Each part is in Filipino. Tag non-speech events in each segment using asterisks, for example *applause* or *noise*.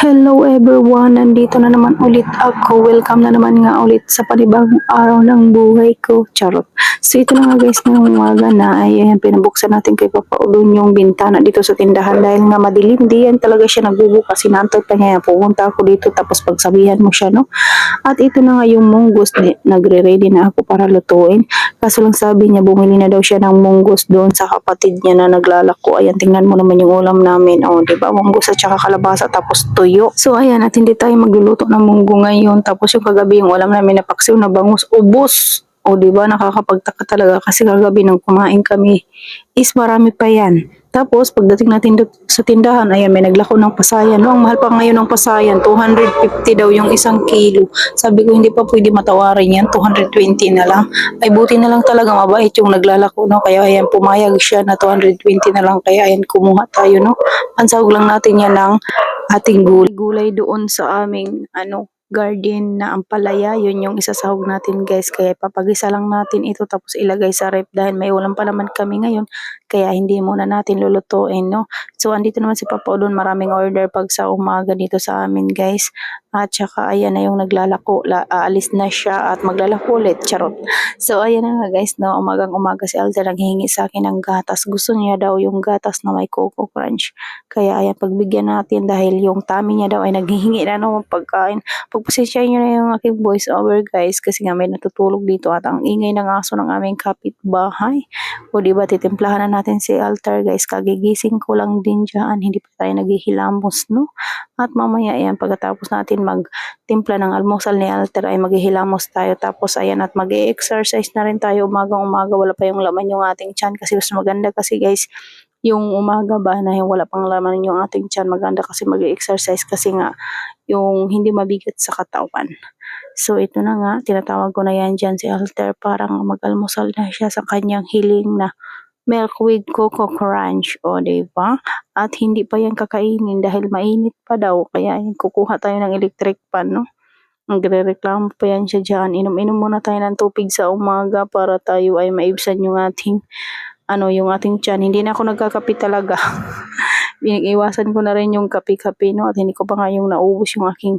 Hello everyone! Nandito na naman ulit ako. Welcome na naman nga ulit sa panibagong araw ng buhay ko. Charot. So ito na nga guys ngayong umaga na ay ayan, pinabuksan natin kay Papa Udon yung bintana dito sa tindahan dahil nga madilim. Di yan talaga siya nagbubukas. Sinantay pa niya. Pupunta ako dito tapos pagsabihan mo siya no. At ito na nga yung munggos. Nagre-ready na ako para lutuin. Kaso lang sabi niya bumili na daw siya ng munggos doon sa kapatid niya na naglalako. Ayan tingnan mo naman yung ulam namin. O di ba munggos at saka kalabasa tapos tuyo. So ayan at hindi tayo magluluto ng munggo ngayon. Tapos yung kagabi yung ulam namin na paksiw na bangus. Ubos! O di ba nakakapagtaka talaga kasi kagabi nang kumain kami is marami pa yan. Tapos pagdating natin sa tindahan, ayan may naglako ng pasayan. No, ang mahal pa ngayon ng pasayan, 250 daw yung isang kilo. Sabi ko hindi pa pwede matawarin yan, 220 na lang. Ay buti na lang talaga mabait yung naglalako no. Kaya ayan pumayag siya na 220 na lang kaya ayan kumuha tayo no. Ansawag lang natin yan ng ating gulay. Gulay doon sa aming ano garden na ampalaya, yun yung isasahog natin guys. Kaya papagisa lang natin ito tapos ilagay sa rep dahil may ulam pa naman kami ngayon. Kaya hindi muna natin lulutuin, no? So, andito naman si Papa doon. Maraming order pag sa umaga dito sa amin, guys. At saka, ayan na yung naglalako. La, aalis na siya at maglalako ulit. Charot. So, ayan na nga, guys, no? Umagang umaga si Alter naghihingi sa akin ng gatas. Gusto niya daw yung gatas na may Coco Crunch. Kaya, ayan, pagbigyan natin dahil yung tummy niya daw ay naghihingi na ng pagkain. Pagpasensya niyo na yung aking voice over, guys, kasi nga may natutulog dito at ang ingay ng aso ng aming kapitbahay. O di ba titimplahan na natin si Altar guys. Kagigising ko lang din dyan. Hindi pa tayo naghihilamos no. At mamaya ayan pagkatapos natin magtimpla ng almusal ni Altar ay maghihilamos tayo. Tapos ayan at mag exercise na rin tayo umagang umaga. Wala pa yung laman yung ating chan kasi mas maganda kasi guys yung umaga ba na wala pang laman yung ating chan maganda kasi mag exercise kasi nga yung hindi mabigat sa katawan. So ito na nga, tinatawag ko na yan dyan si Alter parang mag-almusal na siya sa kanyang hiling na milk with coco crunch o diba? At hindi pa yan kakainin dahil mainit pa daw kaya yan, kukuha tayo ng electric pan no? Nagre-reklamo pa yan siya dyan. Inom-inom muna tayo ng tubig sa umaga para tayo ay maibsan yung ating ano yung ating tiyan. Hindi na ako nagkakape talaga. *laughs* Iwasan ko na rin yung kape-kape no at hindi ko pa nga yung naubos yung aking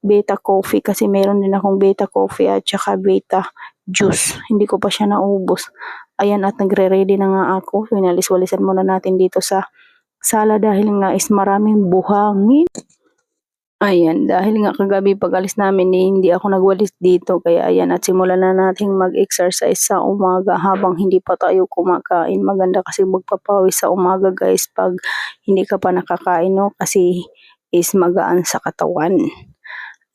beta coffee kasi meron din akong beta coffee at saka beta juice. Hindi ko pa siya naubos. Ayan at nagre-ready na nga ako. Pinalis-walisan muna natin dito sa sala dahil nga is maraming buhangin. Ayan, dahil nga kagabi pag alis namin eh, hindi ako nagwalis dito. Kaya ayan, at simulan na nating mag-exercise sa umaga habang hindi pa tayo kumakain. Maganda kasi magpapawis sa umaga guys pag hindi ka pa nakakain no? Kasi is magaan sa katawan.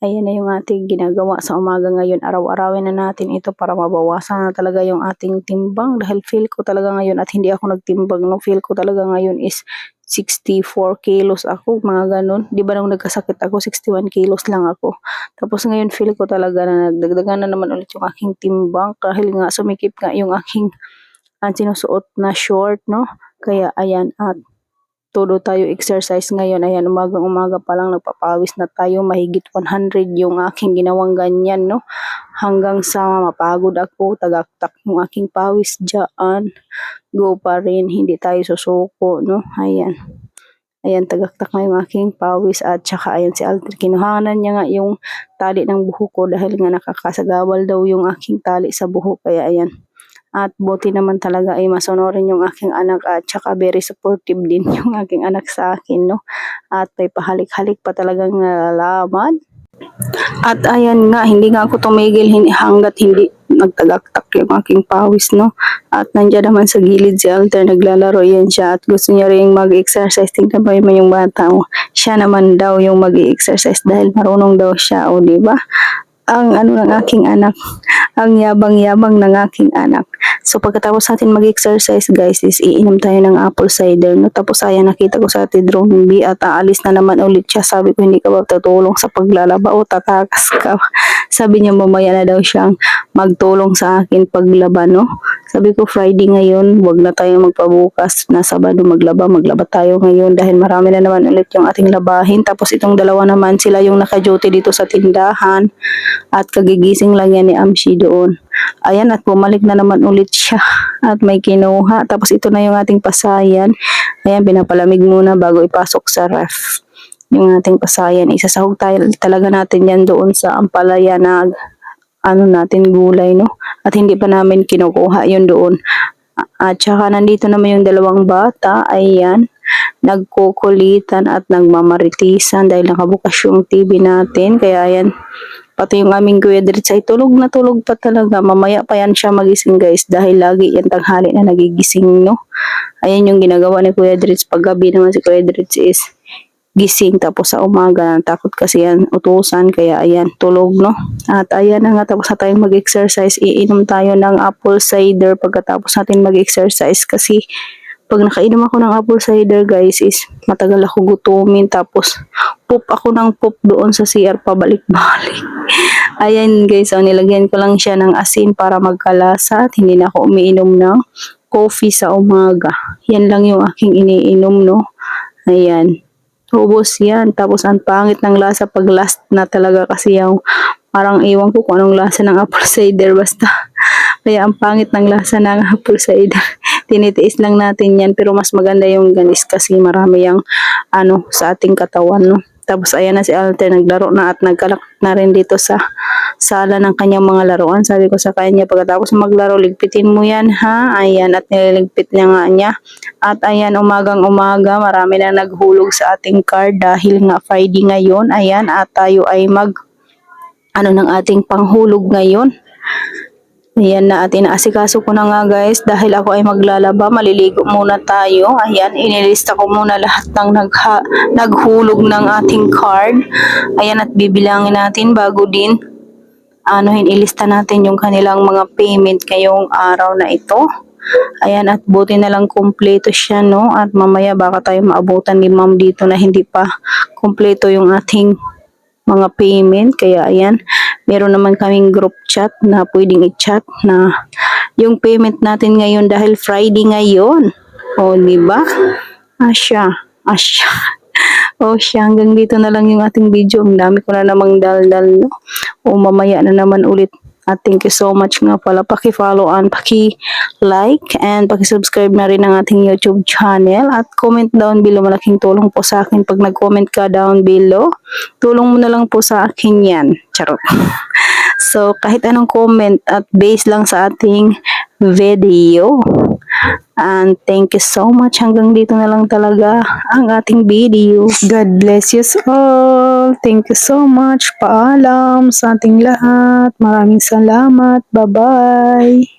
Ayan na yung ating ginagawa sa umaga ngayon. Araw-arawin na natin ito para mabawasan na talaga yung ating timbang. Dahil feel ko talaga ngayon at hindi ako nagtimbang. No? Feel ko talaga ngayon is 64 kilos ako, mga ganun. Di ba nung nagkasakit ako, 61 kilos lang ako. Tapos ngayon feel ko talaga na nagdagdagan na naman ulit yung aking timbang dahil nga sumikip nga yung aking ang sinusuot na short, no? Kaya ayan, at todo tayo exercise ngayon. Ayan, umagang umaga pa lang nagpapawis na tayo. Mahigit 100 yung aking ginawang ganyan, no? Hanggang sa mapagod ako, tagaktak yung aking pawis dyan. Go pa rin, hindi tayo susuko, no? Ayan. Ayan, tagaktak na yung aking pawis at saka ayan si Alter. Kinuhanan niya nga yung tali ng buhok ko dahil nga nakakasagawal daw yung aking tali sa buhok. Kaya ayan, at buti naman talaga ay masunurin yung aking anak at saka very supportive din *laughs* yung aking anak sa akin, no? At may pahalik-halik pa talagang nalalaman. At ayan nga, hindi nga ako tumigil hanggat hindi nagtagaktak yung aking pawis, no? At nandiyan naman sa gilid si Alter, naglalaro yan siya at gusto niya rin mag-exercise. Tingnan ba yung bata mo? Siya naman daw yung mag-exercise dahil marunong daw siya, o di ba? Ang ano ng aking anak, ang yabang-yabang ng aking anak. So pagkatapos natin mag-exercise guys is iinom tayo ng apple cider. No? Tapos ayan nakita ko sa ate drone B at aalis na naman ulit siya. Sabi ko hindi ka ba tutulong sa paglalaba o tatakas ka. Sabi niya mamaya na daw siyang magtulong sa akin paglaba no. Sabi ko Friday ngayon wag na tayo magpabukas na Sabado maglaba. Maglaba tayo ngayon dahil marami na naman ulit yung ating labahin. Tapos itong dalawa naman sila yung naka-duty dito sa tindahan at kagigising lang yan ni Amshi doon. Ayan, at bumalik na naman ulit siya. At may kinuha. Tapos ito na yung ating pasayan. Ayan, pinapalamig muna bago ipasok sa ref. yung ating pasayan. Isasahog tayo talaga natin yan doon sa ampalaya na ano natin gulay, no? At hindi pa namin kinukuha yun doon. At saka nandito naman yung dalawang bata, ayan, nagkukulitan at nagmamaritisan dahil nakabukas yung TV natin. Kaya ayan, pati yung aming Kuya Dritz ay tulog na tulog pa talaga. Mamaya pa yan siya magising guys dahil lagi yan tanghali na nagigising, no? Ayan yung ginagawa ni Kuya Dritz. Pag gabi naman si Kuya Dritz is gising tapos sa umaga takot kasi yan utusan kaya ayan tulog no? At ayan na nga tapos na tayong mag-exercise. Iinom tayo ng apple cider pagkatapos natin mag-exercise kasi pag nakainom ako ng apple cider guys is matagal ako gutumin tapos poop ako ng poop doon sa CR pabalik-balik. *laughs* Ayan guys so nilagyan ko lang siya ng asin para magkalasa at hindi na ako umiinom ng coffee sa umaga. Yan lang yung aking iniinom no? Ayan Ubos yan. Tapos ang pangit ng lasa pag last na talaga kasi yung parang iwan ko kung anong lasa ng apple *laughs* cider basta. Kaya ang pangit ng lasa ng *laughs* apple cider. *laughs* Tinitiis lang natin yan pero mas maganda yung ganis kasi marami yung ano sa ating katawan no. Tapos ayan na si Alter naglaro na at nagkalak na rin dito sa sala ng kanyang mga laruan. Sabi ko sa kanya pagkatapos maglaro ligpitin mo yan ha. Ayan at nililigpit niya nga niya. At ayan, umagang umaga, marami na naghulog sa ating card dahil nga Friday ngayon. Ayan, at tayo ay mag, ano ng ating panghulog ngayon. Ayan na at inaasikaso ko na nga guys dahil ako ay maglalaba, maliligo muna tayo. Ayan, inilista ko muna lahat ng nagha, naghulog ng ating card. Ayan at bibilangin natin bago din ano ilista natin yung kanilang mga payment ngayong araw na ito. Ayan, at buti na lang kumpleto siya, no? At mamaya baka tayo maabutan ni ma'am dito na hindi pa kumpleto yung ating mga payment. Kaya ayan, meron naman kaming group chat na pwedeng i-chat na yung payment natin ngayon dahil Friday ngayon. O, di ba? Asya, asya. O siya, hanggang dito na lang yung ating video. Ang dami ko na namang dal-dal, no? O mamaya na naman ulit at thank you so much nga pala. Paki-follow and paki-like and paki-subscribe na rin ang ating YouTube channel. At comment down below. Malaking tulong po sa akin pag nag-comment ka down below. Tulong mo na lang po sa akin yan. Charot. *laughs* So, kahit anong comment at base lang sa ating video. And thank you so much. Hanggang dito na lang talaga ang ating video. God bless you all. Thank you so much. Paalam sa ating lahat. Maraming salamat. Bye-bye.